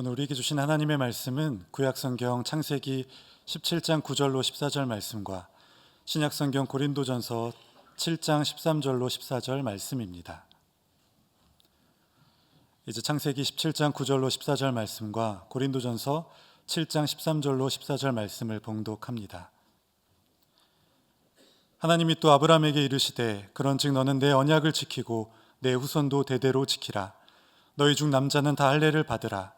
오늘 우리에게 주신 하나님의 말씀은 구약성경 창세기 17장 9절로 14절 말씀과 신약성경 고린도전서 7장 13절로 14절 말씀입니다. 이제 창세기 17장 9절로 14절 말씀과 고린도전서 7장 13절로 14절 말씀을 봉독합니다. 하나님이 또 아브라함에게 이르시되 그런즉 너는 내 언약을 지키고 내 후손도 대대로 지키라 너희 중 남자는 다 할례를 받으라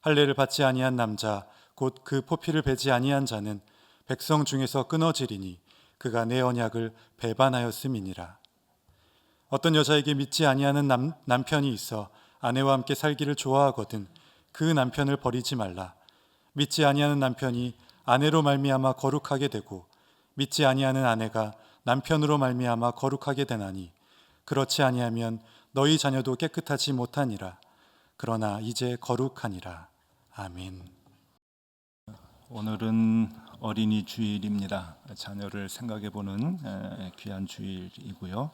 할례를 받지 아니한 남자 곧 그 포피를 베지 아니한 자는 백성 중에서 끊어지리니 그가 내 언약을 배반하였음이니라. 어떤 여자에게 믿지 아니하는 남, 남편이 있어 아내와 함께 살기를 좋아하거든 그 남편을 버리지 말라. 믿지 아니하는 남편이 아내로 말미암아 거룩하게 되고 믿지 아니하는 아내가 남편으로 말미암아 거룩하게 되나니 그렇지 아니하면 너희 자녀도 깨끗하지 못하니라. 그러나 이제 거룩하니라 아멘. 오늘은 어린이 주일입니다. 자녀를 생각해 보는 에, 귀한 주일이고요.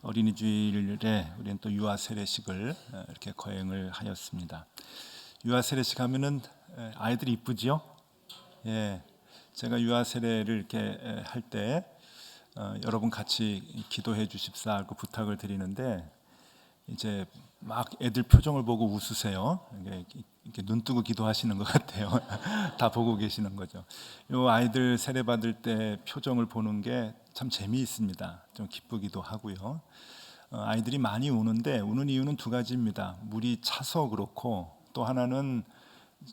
어린이 주일에 우리는 또 유아 세례식을 에, 이렇게 거행을 하였습니다. 유아 세례식 하면은 에, 아이들이 이쁘지요? 예. 제가 유아 세례를 이렇게 할때 어, 여러분 같이 기도해 주십사 하고 부탁을 드리는데 이제 막 애들 표정을 보고 웃으세요. 이렇게 눈 뜨고 기도하시는 것 같아요. 다 보고 계시는 거죠. 요 아이들 세례 받을 때 표정을 보는 게 참 재미있습니다. 좀 기쁘기도 하고요. 어, 아이들이 많이 우는데 우는 이유는 두 가지입니다. 물이 차서 그렇고 또 하나는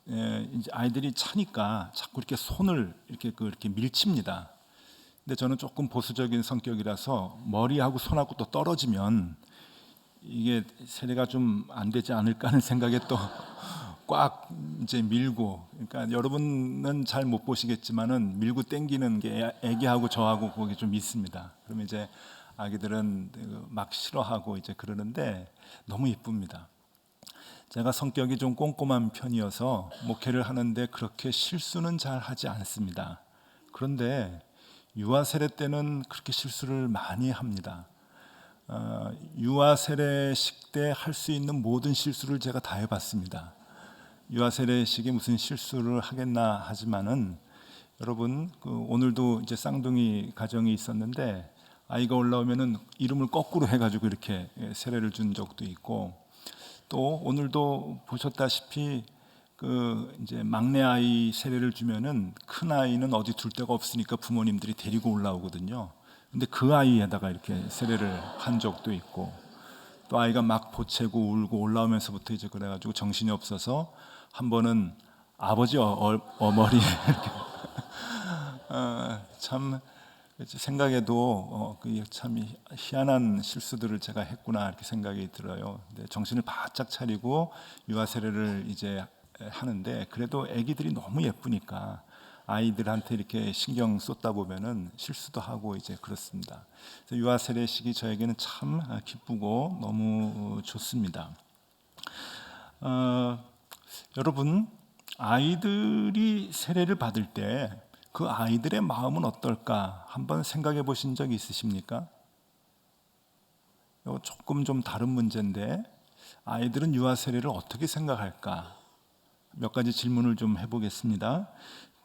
예, 이제 아이들이 차니까 자꾸 이렇게 손을 이렇게 그 이렇게 밀칩니다. 근데 저는 조금 보수적인 성격이라서 머리하고 손하고 또 떨어지면 이게 세례가 좀 안 되지 않을까 하는 생각에 또 꽉 이제 밀고 그러니까 여러분은 잘 못 보시겠지만은 밀고 땡기는 게 애- 애기하고 저하고 거기 좀 있습니다. 그러면 이제 아기들은 그막 싫어하고 이제 그러는데 너무 이쁩니다. 제가 성격이 좀 꼼꼼한 편이어서 목회를 하는데 그렇게 실수는 잘 하지 않습니다. 그런데 유아 세례 때는 그렇게 실수를 많이 합니다. 어, 유아 세례식 때 할 수 있는 모든 실수를 제가 다 해봤습니다. 유아 세례식에 무슨 실수를 하겠나 하지만은 여러분 그 오늘도 이제 쌍둥이 가정이 있었는데 아이가 올라오면은 이름을 거꾸로 해가지고 이렇게 세례를 준 적도 있고 또 오늘도 보셨다시피 그 이제 막내 아이 세례를 주면은 큰 아이는 어디 둘 데가 없으니까 부모님들이 데리고 올라오거든요. 근데 그 아이에다가 이렇게 세례를 한 적도 있고 또 아이가 막 보채고 울고 올라오면서부터 이제 그래가지고 정신이 없어서 한 번은 아버지 어, 어, 이렇게 어, 참 생각해도 어, 그참 희한한 실수들을 제가 했구나 이렇게 생각이 들어요. 근데 정신을 바짝 차리고 유아 세례를 이제 하는데 그래도 아기들이 너무 예쁘니까 아이들한테 이렇게 신경 쏟다 보면은 실수도 하고 이제 그렇습니다. 유아 세례식이 저에게는 참 기쁘고 너무 좋습니다. 어, 여러분 아이들이 세례를 받을 때 그 아이들의 마음은 어떨까 한번 생각해 보신 적 있으십니까? 조금 좀 다른 문제인데 아이들은 유아 세례를 어떻게 생각할까? 몇 가지 질문을 좀 해보겠습니다.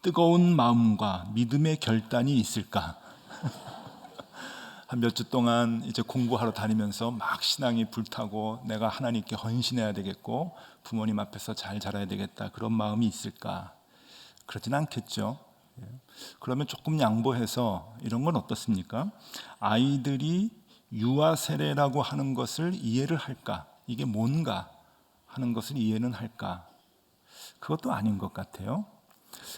뜨거운 마음과 믿음의 결단이 있을까? 한 몇 주 동안 이제 공부하러 다니면서 막 신앙이 불타고 내가 하나님께 헌신해야 되겠고 부모님 앞에서 잘 자라야 되겠다 그런 마음이 있을까? 그러진 않겠죠. 예. 그러면 조금 양보해서 이런 건 어떻습니까? 아이들이 유아 세례라고 하는 것을 이해를 할까? 이게 뭔가 하는 것을 이해는 할까? 그것도 아닌 것 같아요.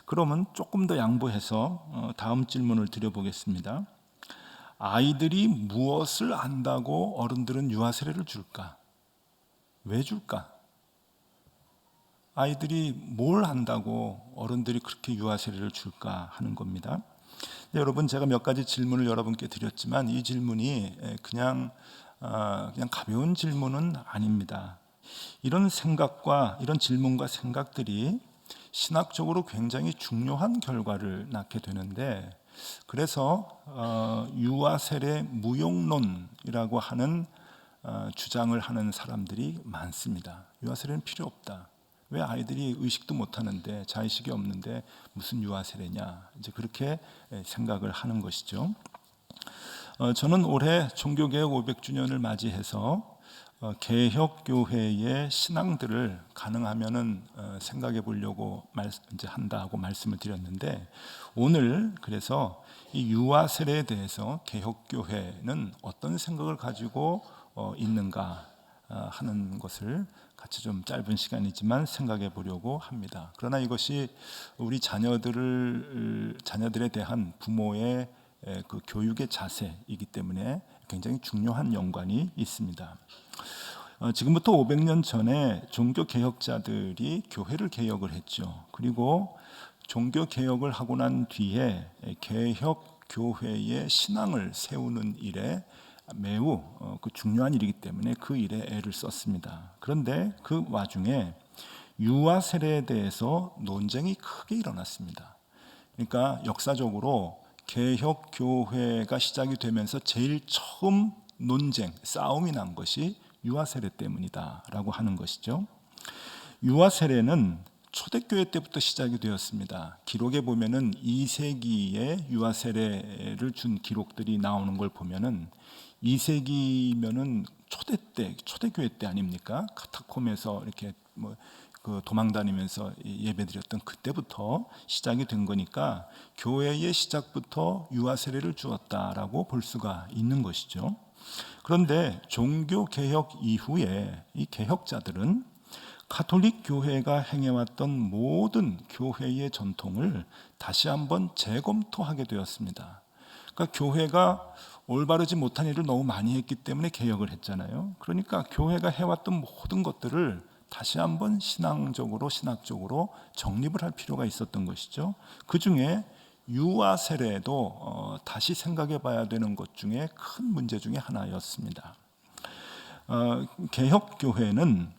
그러면 조금 더 양보해서 어, 다음 질문을 드려보겠습니다. 아이들이 무엇을 안다고 어른들은 유아 세례를 줄까? 왜 줄까? 아이들이 뭘 한다고 어른들이 그렇게 유아 세례를 줄까 하는 겁니다. 여러분 제가 몇 가지 질문을 여러분께 드렸지만 이 질문이 에, 그냥 아, 그냥 가벼운 질문은 아닙니다. 이런 생각과 이런 질문과 생각들이 신학적으로 굉장히 중요한 결과를 낳게 되는데 그래서 어, 유아 세례 무용론이라고 하는 어, 주장을 하는 사람들이 많습니다. 유아 세례는 필요 없다. 왜 아이들이 의식도 못 하는데 자의식이 없는데 무슨 유아 세례냐 이제 그렇게 생각을 하는 것이죠. 어, 저는 올해 종교개혁 500주년을 맞이해서 어, 개혁 교회의 신앙들을 가능하면은 어, 생각해 보려고 말, 이제 한다고 말씀을 드렸는데 오늘 그래서 이 유아 세례에 대해서 개혁 교회는 어떤 생각을 가지고 어, 있는가 어, 하는 것을 같이 좀 짧은 시간이지만 생각해 보려고 합니다. 그러나 이것이 우리 자녀들을 자녀들에 대한 부모의 에, 그 교육의 자세이기 때문에 굉장히 중요한 연관이 있습니다. 어, 지금부터 500년 전에 종교 개혁자들이 교회를 개혁을 했죠. 그리고 종교 개혁을 하고 난 뒤에 개혁 교회의 신앙을 세우는 일에 매우 어, 그 중요한 일이기 때문에 그 일에 애를 썼습니다. 그런데 그 와중에 유아 세례에 대해서 논쟁이 크게 일어났습니다. 그러니까 역사적으로 개혁 교회가 시작이 되면서 제일 처음 논쟁, 싸움이 난 것이 유아 세례 때문이다라고 하는 것이죠. 유아 세례는 초대교회 때부터 시작이 되었습니다. 기록에 보면은 2세기에 유아 세례를 준 기록들이 나오는 걸 보면은 2세기면은 초대 때, 초대교회 때 아닙니까? 카타콤에서 이렇게 뭐 그 도망 다니면서 예배드렸던 그때부터 시작이 된 거니까 교회의 시작부터 유아 세례를 주었다라고 볼 수가 있는 것이죠. 그런데 종교 개혁 이후에 이 개혁자들은 카톨릭 교회가 행해왔던 모든 교회의 전통을 다시 한번 재검토하게 되었습니다. 그러니까 교회가 올바르지 못한 일을 너무 많이 했기 때문에 개혁을 했잖아요. 그러니까 교회가 해왔던 모든 것들을 다시 한번 신앙적으로 신학적으로 정립을 할 필요가 있었던 것이죠. 그 중에 유아 세례도 어, 다시 생각해 봐야 되는 것 중에 큰 문제 중에 하나였습니다. 어, 개혁 교회는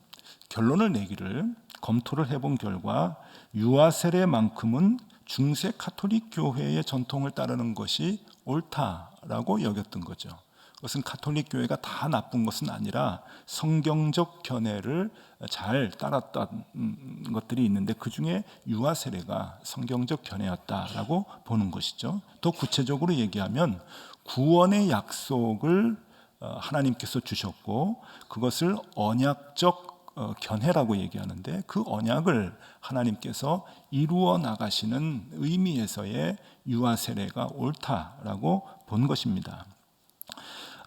결론을 내기를 검토를 해본 결과 유아 세례만큼은 중세 카톨릭 교회의 전통을 따르는 것이 옳다라고 여겼던 거죠. 그것은 카톨릭 교회가 다 나쁜 것은 아니라 성경적 견해를 잘 따랐던 것들이 있는데 그 중에 유아 세례가 성경적 견해였다라고 보는 것이죠. 더 구체적으로 얘기하면 구원의 약속을 어, 하나님께서 주셨고 그것을 언약적 어, 견해라고 얘기하는데 그 언약을 하나님께서 이루어 나가시는 의미에서의 유아 세례가 옳다라고 본 것입니다.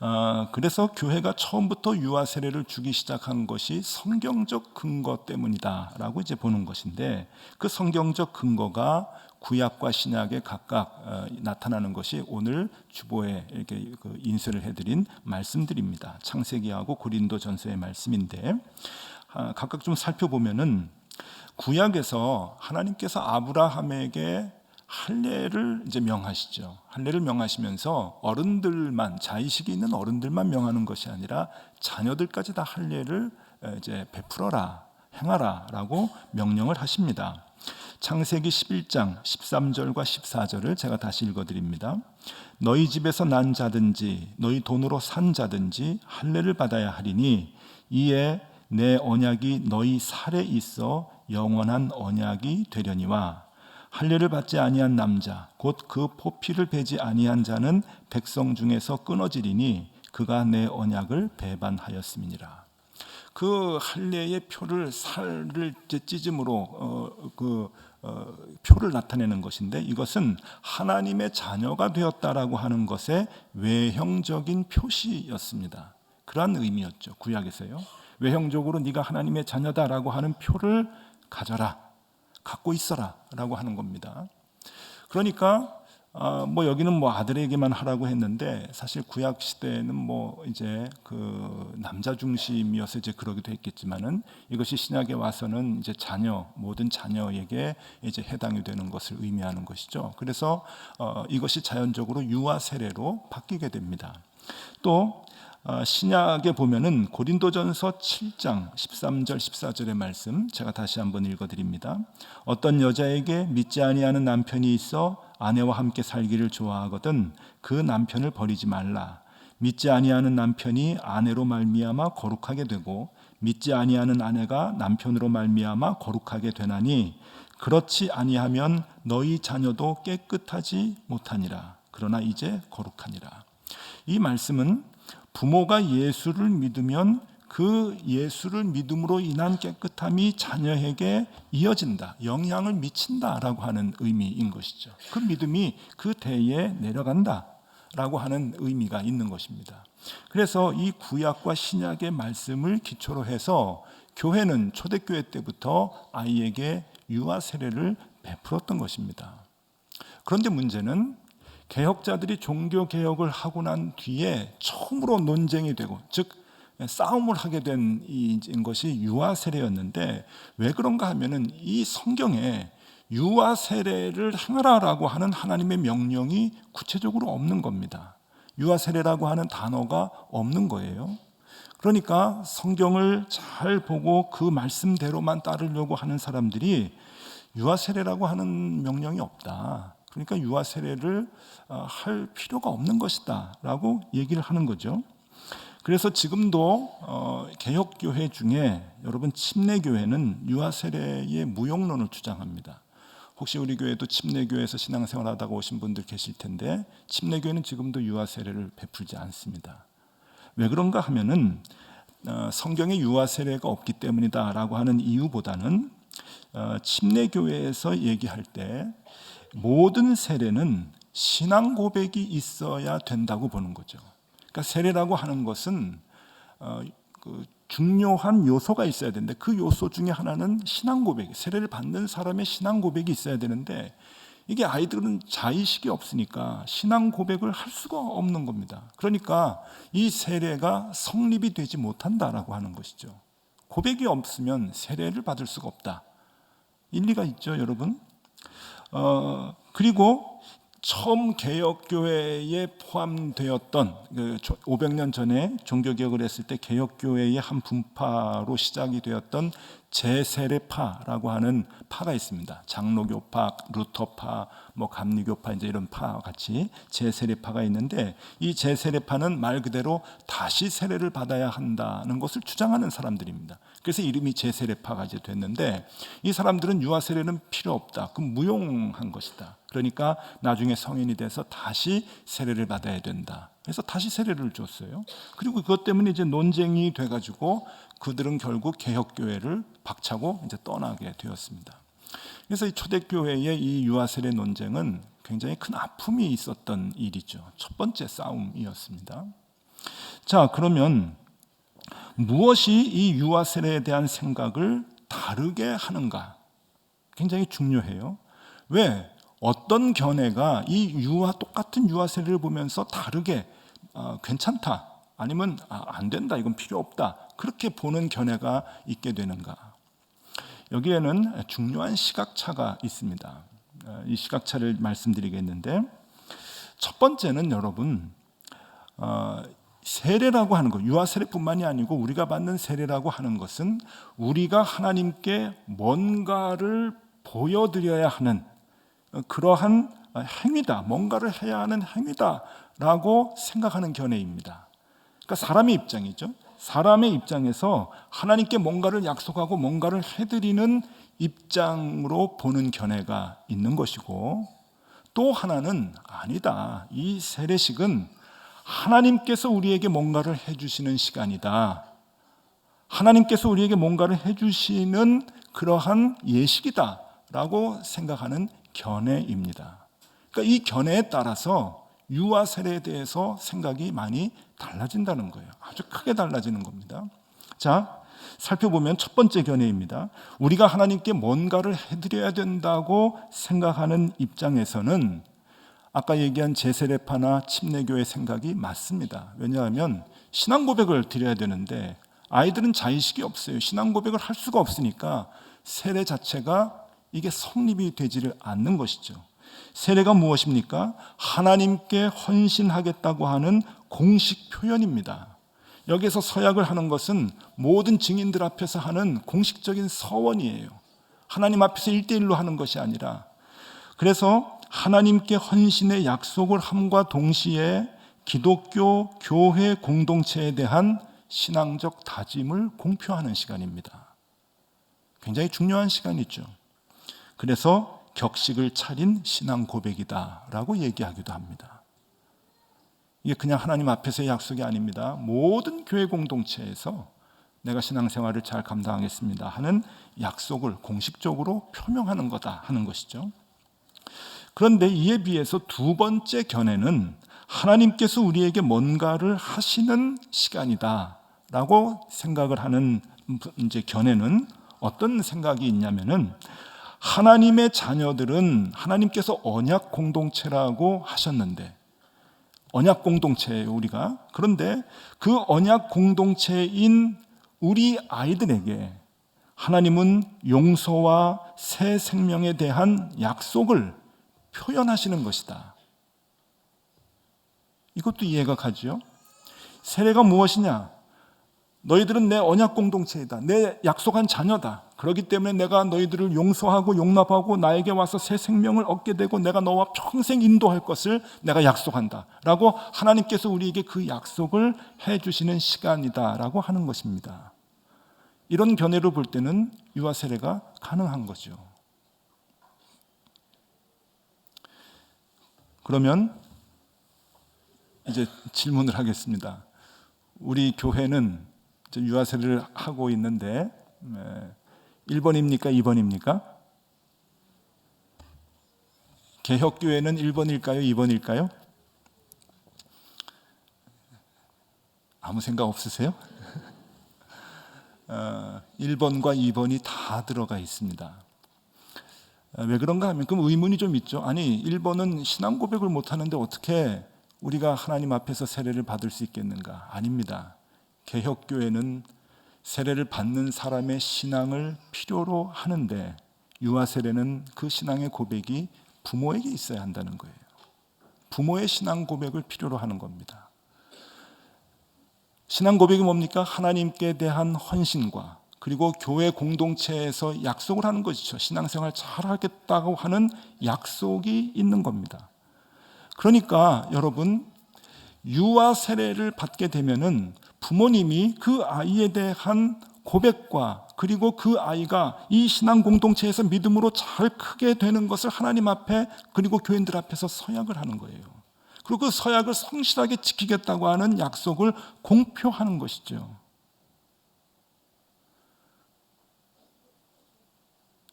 어, 그래서 교회가 처음부터 유아 세례를 주기 시작한 것이 성경적 근거 때문이다라고 이제 보는 것인데 그 성경적 근거가 구약과 신약에 각각 어, 나타나는 것이 오늘 주보에 이렇게 그 인쇄를 해드린 말씀들입니다. 창세기하고 고린도전서의 말씀인데 아, 각각 좀 살펴보면은 구약에서 하나님께서 아브라함에게 할례를 이제 명하시죠. 할례를 명하시면서 어른들만 자의식이 있는 어른들만 명하는 것이 아니라 자녀들까지 다 할례를 이제 베풀어라 행하라라고 명령을 하십니다. 창세기 11장 13절과 14절을 제가 다시 읽어 드립니다. 너희 집에서 난 자든지 너희 돈으로 산 자든지 할례를 받아야 하리니 이에 내 언약이 너희 살에 있어 영원한 언약이 되려니와 할례를 받지 아니한 남자 곧 그 포피를 베지 아니한 자는 백성 중에서 끊어지리니 그가 내 언약을 배반하였음이니라. 그 할례의 표를 살을 찢음으로 어, 그 어, 표를 나타내는 것인데 이것은 하나님의 자녀가 되었다라고 하는 것의 외형적인 표시였습니다. 그러한 의미였죠 구약에서요. 외형적으로 네가 하나님의 자녀다라고 하는 표를 가져라. 갖고 있어라 라고 하는 겁니다. 그러니까 아, 뭐 여기는 뭐 아들에게만 하라고 했는데 사실 구약 시대에는 뭐 이제 그 남자 중심이어서 이제 그러기도 했겠지만은 이것이 신약에 와서는 이제 자녀 모든 자녀에게 이제 해당이 되는 것을 의미하는 것이죠. 그래서 어, 이것이 자연적으로 유아 세례로 바뀌게 됩니다. 또 어, 신약에 보면은 고린도전서 7장 13절 14절의 말씀 제가 다시 한번 읽어 드립니다. 어떤 여자에게 믿지 아니하는 남편이 있어 아내와 함께 살기를 좋아하거든 그 남편을 버리지 말라. 믿지 아니하는 남편이 아내로 말미암아 거룩하게 되고 믿지 아니하는 아내가 남편으로 말미암아 거룩하게 되나니 그렇지 아니하면 너희 자녀도 깨끗하지 못하니라. 그러나 이제 거룩하니라. 이 말씀은 부모가 예수를 믿으면 그 예수를 믿음으로 인한 깨끗함이 자녀에게 이어진다, 영향을 미친다라고 하는 의미인 것이죠. 그 믿음이 그 대에 내려간다 라고 하는 의미가 있는 것입니다. 그래서 이 구약과 신약의 말씀을 기초로 해서 교회는 초대교회 때부터 아이에게 유아 세례를 베풀었던 것입니다. 그런데 문제는 개혁자들이 종교 개혁을 하고 난 뒤에 처음으로 논쟁이 되고 즉 싸움을 하게 된 이- 것이 유아 세례였는데 왜 그런가 하면은 이 성경에 유아 세례를 행하라라고 하는 하나님의 명령이 구체적으로 없는 겁니다. 유아 세례라고 하는 단어가 없는 거예요. 그러니까 성경을 잘 보고 그 말씀대로만 따르려고 하는 사람들이 유아 세례라고 하는 명령이 없다. 그러니까 유아 세례를 어, 할 필요가 없는 것이다라고 얘기를 하는 거죠. 그래서 지금도 어, 개혁 교회 중에 여러분 침례 교회는 유아 세례의 무용론을 주장합니다. 혹시 우리 교회도 침례 교회에서 신앙생활 하다가 오신 분들 계실 텐데 침례 교회는 지금도 유아 세례를 베풀지 않습니다. 왜 그런가 하면은 어, 성경에 유아 세례가 없기 때문이다라고 하는 이유보다는 어, 침례 교회에서 얘기할 때 모든 세례는 신앙 고백이 있어야 된다고 보는 거죠. 그러니까 세례라고 하는 것은 어, 그 중요한 요소가 있어야 되는데 그 요소 중에 하나는 신앙 고백. 세례를 받는 사람의 신앙 고백이 있어야 되는데 이게 아이들은 자의식이 없으니까 신앙 고백을 할 수가 없는 겁니다. 그러니까 이 세례가 성립이 되지 못한다라고 하는 것이죠. 고백이 없으면 세례를 받을 수가 없다. 일리가 있죠, 여러분? 어, 그리고 처음 개혁교회에 포함되었던 그 500년 전에 종교개혁을 했을 때 개혁교회의 한 분파로 시작이 되었던 제세례파라고 하는 파가 있습니다. 장로교파, 루터파, 뭐 감리교파 이제 이런 파와 같이 제세례파가 있는데 이 제세례파는 말 그대로 다시 세례를 받아야 한다는 것을 주장하는 사람들입니다. 그래서 이름이 제세례파가 이제 됐는데 이 사람들은 유아 세례는 필요 없다. 그 무용한 것이다. 그러니까 나중에 성인이 돼서 다시 세례를 받아야 된다. 그래서 다시 세례를 줬어요. 그리고 그것 때문에 이제 논쟁이 돼가지고 그들은 결국 개혁교회를 박차고 이제 떠나게 되었습니다. 그래서 이 초대교회의 이 유아 세례 논쟁은 굉장히 큰 아픔이 있었던 일이죠. 첫 번째 싸움이었습니다. 자, 그러면 무엇이 이 유아 세례에 대한 생각을 다르게 하는가? 굉장히 중요해요. 왜? 어떤 견해가 이 유아 똑같은 유아 세례를 보면서 다르게 어, 괜찮다 아니면 아, 안 된다 이건 필요 없다 그렇게 보는 견해가 있게 되는가? 여기에는 중요한 시각차가 있습니다. 어, 이 시각차를 말씀드리겠는데 첫 번째는 여러분 어, 세례라고 하는 것, 유아 세례뿐만이 아니고 우리가 받는 세례라고 하는 것은 우리가 하나님께 뭔가를 보여드려야 하는 그러한 행위다, 뭔가를 해야 하는 행위다라고 생각하는 견해입니다. 그러니까 사람의 입장이죠. 사람의 입장에서 하나님께 뭔가를 약속하고 뭔가를 해드리는 입장으로 보는 견해가 있는 것이고 또 하나는 아니다. 이 세례식은 하나님께서 우리에게 뭔가를 해주시는 시간이다. 하나님께서 우리에게 뭔가를 해주시는 그러한 예식이다. 라고 생각하는 견해입니다. 그러니까 이 견해에 따라서 유아 세례에 대해서 생각이 많이 달라진다는 거예요. 아주 크게 달라지는 겁니다. 자, 살펴보면 첫 번째 견해입니다. 우리가 하나님께 뭔가를 해드려야 된다고 생각하는 입장에서는 아까 얘기한 제세례파나 침례교의 생각이 맞습니다. 왜냐하면 신앙 고백을 드려야 되는데 아이들은 자의식이 없어요. 신앙 고백을 할 수가 없으니까 세례 자체가 이게 성립이 되지를 않는 것이죠. 세례가 무엇입니까? 하나님께 헌신하겠다고 하는 공식 표현입니다. 여기서 서약을 하는 것은 모든 증인들 앞에서 하는 공식적인 서원이에요. 하나님 앞에서 일대일로 하는 것이 아니라 그래서 하나님께 헌신의 약속을 함과 동시에 기독교 교회 공동체에 대한 신앙적 다짐을 공표하는 시간입니다. 굉장히 중요한 시간이죠. 그래서 격식을 차린 신앙 고백이다라고 얘기하기도 합니다. 이게 그냥 하나님 앞에서의 약속이 아닙니다. 모든 교회 공동체에서 내가 신앙생활을 잘 감당하겠습니다 하는 약속을 공식적으로 표명하는 거다 하는 것이죠. 그런데 이에 비해서 두 번째 견해는 하나님께서 우리에게 뭔가를 하시는 시간이다라고 생각을 하는 이제 견해는 어떤 생각이 있냐면은 하나님의 자녀들은 하나님께서 언약 공동체라고 하셨는데 언약 공동체예요, 우리가. 그런데 그 언약 공동체인 우리 아이들에게 하나님은 용서와 새 생명에 대한 약속을 표현하시는 것이다. 이것도 이해가 가죠? 세례가 무엇이냐? 너희들은 내 언약 공동체이다. 내 약속한 자녀다. 그렇기 때문에 내가 너희들을 용서하고 용납하고 나에게 와서 새 생명을 얻게 되고 내가 너와 평생 인도할 것을 내가 약속한다. 라고 하나님께서 우리에게 그 약속을 해 주시는 시간이다 라고 하는 것입니다. 이런 견해로 볼 때는 유아 세례가 가능한 거죠. 그러면 이제 질문을 하겠습니다. 우리 교회는 이제 유아 세례를 하고 있는데 1번입니까? 2번입니까? 개혁교회는 1번일까요? 2번일까요? 아무 생각 없으세요? 어, 1번과 2번이 다 들어가 있습니다. 어, 왜 그런가 하면 그럼 의문이 좀 있죠. 아니 1번은 신앙 고백을 못 하는데 어떻게 우리가 하나님 앞에서 세례를 받을 수 있겠는가? 아닙니다. 개혁교회는 세례를 받는 사람의 신앙을 필요로 하는데 유아 세례는 그 신앙의 고백이 부모에게 있어야 한다는 거예요. 부모의 신앙 고백을 필요로 하는 겁니다. 신앙 고백이 뭡니까? 하나님께 대한 헌신과 그리고 교회 공동체에서 약속을 하는 것이죠. 신앙생활 잘 하겠다고 하는 약속이 있는 겁니다. 그러니까 여러분 유아 세례를 받게 되면은 부모님이 그 아이에 대한 고백과 그리고 그 아이가 이 신앙 공동체에서 믿음으로 잘 크게 되는 것을 하나님 앞에 그리고 교인들 앞에서 서약을 하는 거예요. 그리고 그 서약을 성실하게 지키겠다고 하는 약속을 공표하는 것이죠.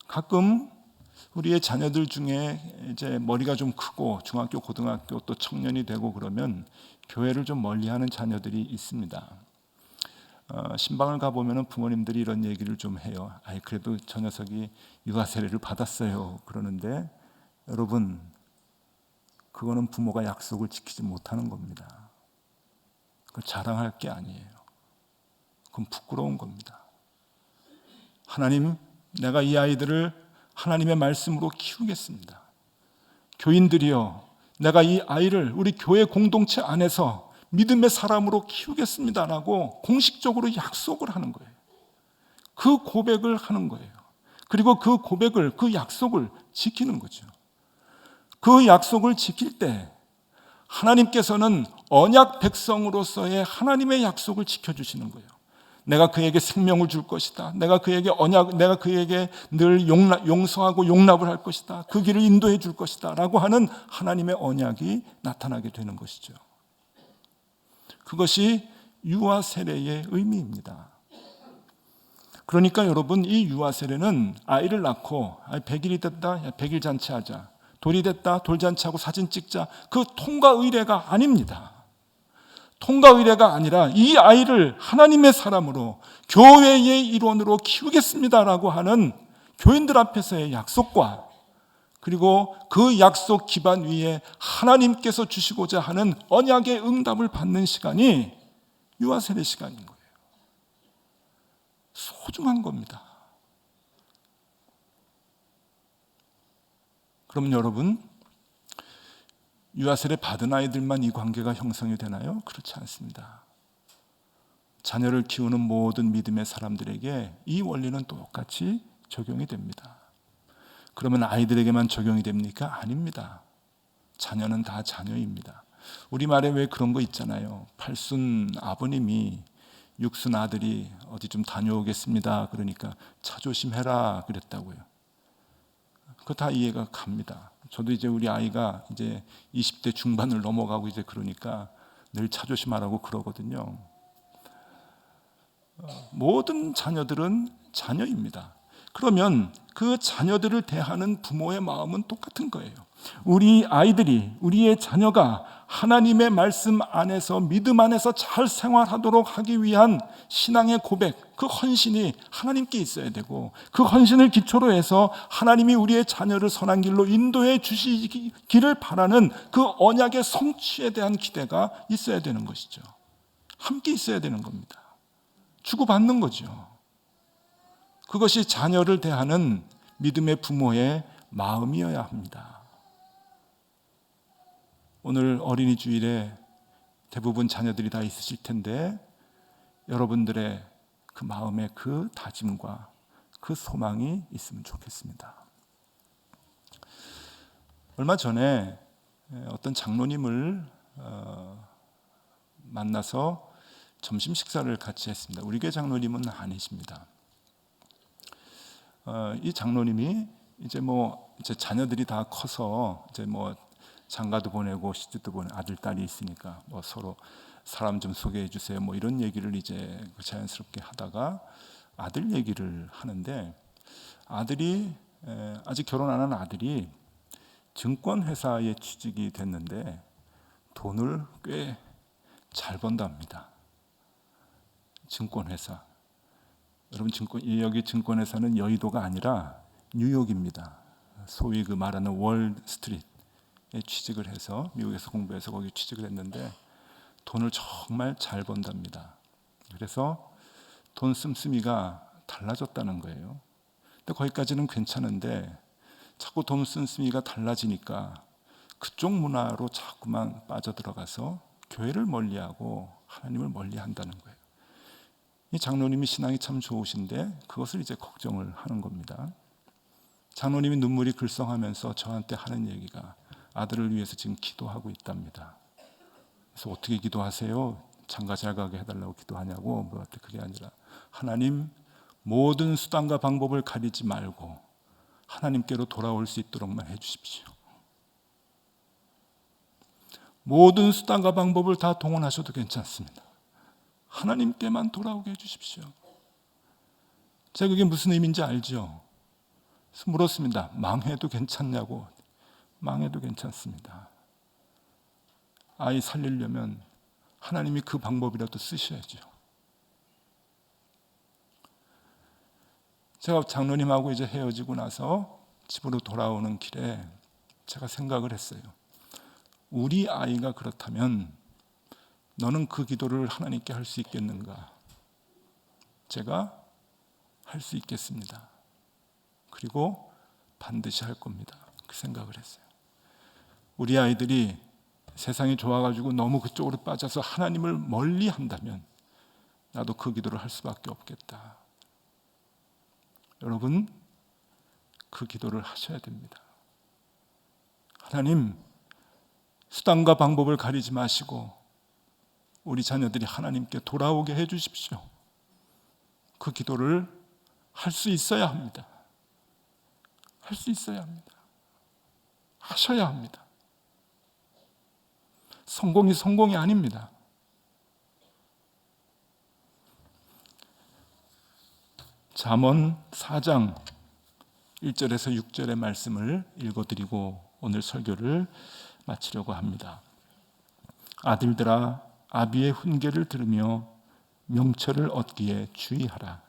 가끔 우리의 자녀들 중에 이제 머리가 좀 크고 중학교, 고등학교 또 청년이 되고 그러면 교회를 좀 멀리하는 자녀들이 있습니다. 어, 신방을 가 보면은 부모님들이 이런 얘기를 좀 해요. 아이 그래도 저 녀석이 유아 세례를 받았어요. 그러는데 여러분 그거는 부모가 약속을 지키지 못하는 겁니다. 그 자랑할 게 아니에요. 그건 부끄러운 겁니다. 하나님, 내가 이 아이들을 하나님의 말씀으로 키우겠습니다. 교인들이여, 내가 이 아이를 우리 교회 공동체 안에서 믿음의 사람으로 키우겠습니다라고 공식적으로 약속을 하는 거예요. 그 고백을 하는 거예요. 그리고 그 고백을, 그 약속을 지키는 거죠. 그 약속을 지킬 때 하나님께서는 언약 백성으로서의 하나님의 약속을 지켜주시는 거예요. 내가 그에게 생명을 줄 것이다. 내가 그에게 언약, 내가 그에게 늘 용납, 용서하고 용납을 할 것이다. 그 길을 인도해 줄 것이다. 라고 하는 하나님의 언약이 나타나게 되는 것이죠. 그것이 유아 세례의 의미입니다. 그러니까 여러분 이 유아 세례는 아이를 낳고 100일이 됐다. 100일 잔치하자. 돌이 됐다. 돌잔치하고 사진 찍자. 그 통과 의례가 아닙니다. 통과 의례가 아니라 이 아이를 하나님의 사람으로 교회의 일원으로 키우겠습니다라고 하는 교인들 앞에서의 약속과 그리고 그 약속 기반 위에 하나님께서 주시고자 하는 언약의 응답을 받는 시간이 유아 세례 시간인 거예요. 소중한 겁니다. 그럼 여러분 유아 세례 받은 아이들만 이 관계가 형성이 되나요? 그렇지 않습니다. 자녀를 키우는 모든 믿음의 사람들에게 이 원리는 똑같이 적용이 됩니다. 그러면 아이들에게만 적용이 됩니까? 아닙니다. 자녀는 다 자녀입니다. 우리말에 왜 그런 거 있잖아요. 팔순 아버님이 육순 아들이 어디 좀 다녀오겠습니다. 그러니까 차 조심해라 그랬다고요. 그거 다 이해가 갑니다. 저도 이제 우리 아이가 이제 20대 중반을 넘어가고 이제 그러니까 늘 차 조심하라고 그러거든요. 어, 모든 자녀들은 자녀입니다. 그러면 그 자녀들을 대하는 부모의 마음은 똑같은 거예요. 우리 아이들이, 우리의 자녀가 하나님의 말씀 안에서, 믿음 안에서 잘 생활하도록 하기 위한 신앙의 고백, 그 헌신이 하나님께 있어야 되고, 그 헌신을 기초로 해서 하나님이 우리의 자녀를 선한 길로 인도해 주시기를 바라는 그 언약의 성취에 대한 기대가 있어야 되는 것이죠. 함께 있어야 되는 겁니다. 주고받는 거죠. 그것이 자녀를 대하는 믿음의 부모의 마음이어야 합니다. 오늘 어린이 주일에 대부분 자녀들이 다 있으실 텐데 여러분들의 그 마음의 그 다짐과 그 소망이 있으면 좋겠습니다. 얼마 전에 어떤 장로님을 어, 만나서 점심 식사를 같이 했습니다. 우리 교회 장로님은 아니십니다. 어, 이 장로님이 이제 뭐 이제 자녀들이 다 커서 이제 뭐 장가도 보내고 시집도 보내 아들 딸이 있으니까 뭐 서로 사람 좀 소개해 주세요. 뭐 이런 얘기를 이제 자연스럽게 하다가 아들 얘기를 하는데 아들이 에, 아직 결혼 안 한 아들이 증권 회사에 취직이 됐는데 돈을 꽤 잘 번답니다. 증권회사. 여러분 증권 여기 증권회사는 여의도가 아니라 뉴욕입니다. 소위 그 말하는 월스트리트에 취직을 해서 미국에서 공부해서 거기 취직을 했는데 돈을 정말 잘 번답니다. 그래서 돈 씀씀이가 달라졌다는 거예요. 근데 거기까지는 괜찮은데 자꾸 돈 씀씀이가 달라지니까 그쪽 문화로 자꾸만 빠져들어가서 교회를 멀리하고 하나님을 멀리한다는 거예요. 이 장로님이 신앙이 참 좋으신데 그것을 이제 걱정을 하는 겁니다. 장로님이 눈물이 글썽하면서 저한테 하는 얘기가 아들을 위해서 지금 기도하고 있답니다. 그래서 어떻게 기도하세요? 장가 잘 가게 해달라고 기도하냐고 물었더니 그게 아니라 하나님 모든 수단과 방법을 가리지 말고 하나님께로 돌아올 수 있도록만 해주십시오. 모든 수단과 방법을 다 동원하셔도 괜찮습니다. 하나님께만 돌아오게 해주십시오. 제가 그게 무슨 의미인지 알죠? 물었습니다. 망해도 괜찮냐고. 망해도 괜찮습니다. 아이 살리려면 하나님이 그 방법이라도 쓰셔야죠. 제가 장로님하고 이제 헤어지고 나서 집으로 돌아오는 길에 제가 생각을 했어요. 우리 아이가 그렇다면 너는 그 기도를 하나님께 할 수 있겠는가? 제가 할 수 있겠습니다. 그리고 반드시 할 겁니다. 그 생각을 했어요. 우리 아이들이 세상이 좋아가지고 너무 그쪽으로 빠져서 하나님을 멀리 한다면 나도 그 기도를 할 수밖에 없겠다. 여러분, 그 기도를 하셔야 됩니다. 하나님, 수단과 방법을 가리지 마시고 우리 자녀들이 하나님께 돌아오게 해 주십시오. 그 기도를 할 수 있어야 합니다. 할 수 있어야 합니다. 하셔야 합니다. 성공이 성공이 아닙니다. 잠언 4장 1절에서 6절의 말씀을 읽어드리고 오늘 설교를 마치려고 합니다. 아들들아 아비의 훈계를 들으며 명철을 얻기에 주의하라.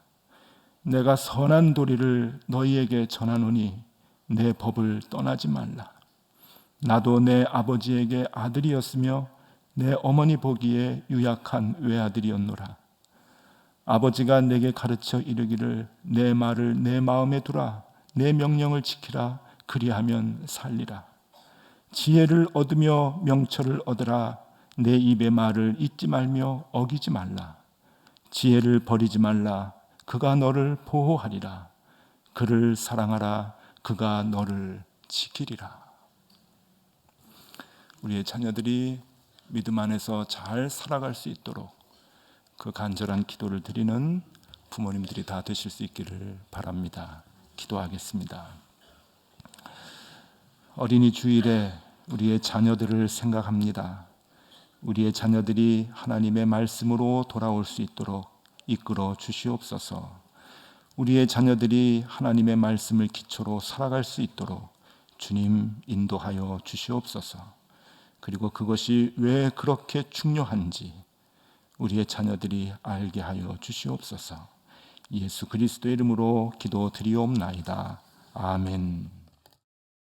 내가 선한 도리를 너희에게 전하노니 내 법을 떠나지 말라. 나도 내 아버지에게 아들이었으며 내 어머니 보기에 유약한 외아들이었노라. 아버지가 내게 가르쳐 이르기를 내 말을 내 마음에 두라. 내 명령을 지키라. 그리하면 살리라. 지혜를 얻으며 명철을 얻으라. 내 입의 말을 잊지 말며 어기지 말라. 지혜를 버리지 말라. 그가 너를 보호하리라. 그를 사랑하라. 그가 너를 지키리라. 우리의 자녀들이 믿음 안에서 잘 살아갈 수 있도록 그 간절한 기도를 드리는 부모님들이 다 되실 수 있기를 바랍니다. 기도하겠습니다. 어린이 주일에 우리의 자녀들을 생각합니다. 우리의 자녀들이 하나님의 말씀으로 돌아올 수 있도록 이끌어 주시옵소서. 우리의 자녀들이 하나님의 말씀을 기초로 살아갈 수 있도록 주님 인도하여 주시옵소서. 그리고 그것이 왜 그렇게 중요한지 우리의 자녀들이 알게 하여 주시옵소서. 예수 그리스도의 이름으로 기도 드리옵나이다. 아멘.